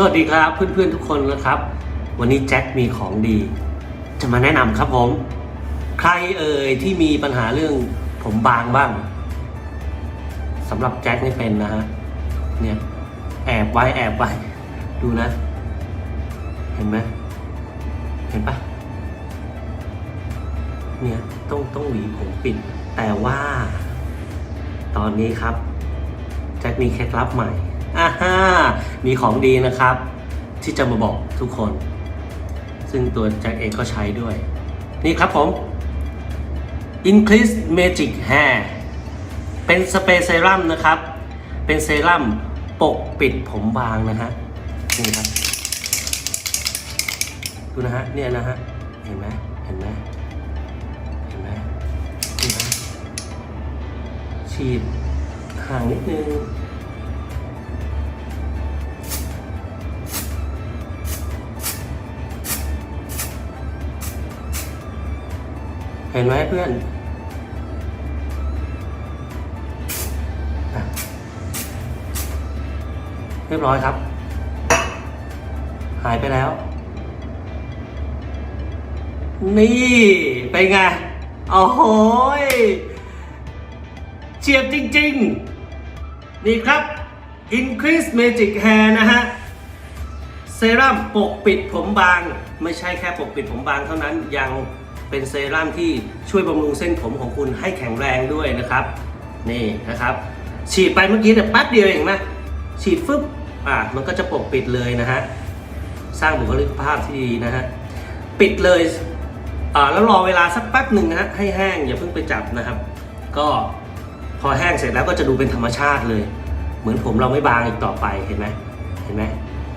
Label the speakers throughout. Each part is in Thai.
Speaker 1: สวัสดีครับเพื่อนๆทุกคนนะครับ วันนี้แจ็คมีของดี จะมาแนะนำครับผม ใครเอ่ยที่มีปัญหาเรื่องผมบางบ้างสำหรับแจ็คนี่เป็นนะฮะเนี่ยแอบไว้แอบไว้ดูนะ เห็นไหมเห็นปะเนี่ยต้องต้องหวีผมปิด แต่ว่า ตอนนี้ครับแจ็คมีเคล็ดลับใหม่ อ่าฮ่ามีของดีนะครับ ที่จะมาบอกทุกคน ซึ่งตัวแจ็คเองก็ใช้ด้วย นี่ครับผม Increase Magic Hair เป็นสเปรย์เซรั่มนะครับ เป็นเซรั่มปกปิดผมบางนะฮะ นี่ครับ ดูนะฮะ เนี่ยนะฮะ เห็นไหมเห็นไหมเห็นไหมนี่นะฉีดห่างนิดนึง ห็นไหมเพื่อนเรียบร้อยครับ หายไปแล้ว นี่เป็นไงโอ้โหยเฉียบจริง ๆ นี่ครับ Increase Magic Hair นะฮะ เซรั่มปกปิดผมบาง ไม่ใช่แค่ปกปิดผมบางเท่านั้นยัง เป็นเซรั่มที่ช่วยบำรุงเส้นผมของคุณให้แข็งแรงด้วยนะครับ นี่นะครับ ฉีดไปเมื่อกี้แต่แป๊บเดียวเองนะฉีดฟึบอะมันก็จะปกปิดเลยนะฮะสร้างบุคลิกภาพที่ดีนะฮะปิดเลยอ่าแล้วรอเวลาสักแป๊บหนึ่งนะฮะให้แห้งอย่าเพิ่งไปจับนะครับ ก็พอแห้งเสร็จแล้วก็จะดูเป็นธรรมชาติเลย เหมือนผมเราไม่บางอีกต่อไปเห็นไหมเห็นไหม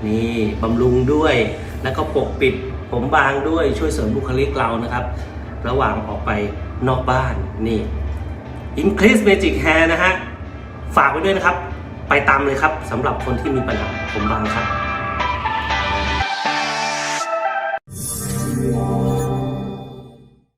Speaker 1: นี่บำรุงด้วยแล้วก็ปกปิด ผมบางด้วยช่วยเสริมบุคลิกเรานะครับ ระหว่างออกไปนอกบ้านนี่ Increase Magic Hair นะฮะ ฝากไว้ด้วยนะครับ ไปตามเลยครับสำหรับคนที่มีปัญหาผมบางครับ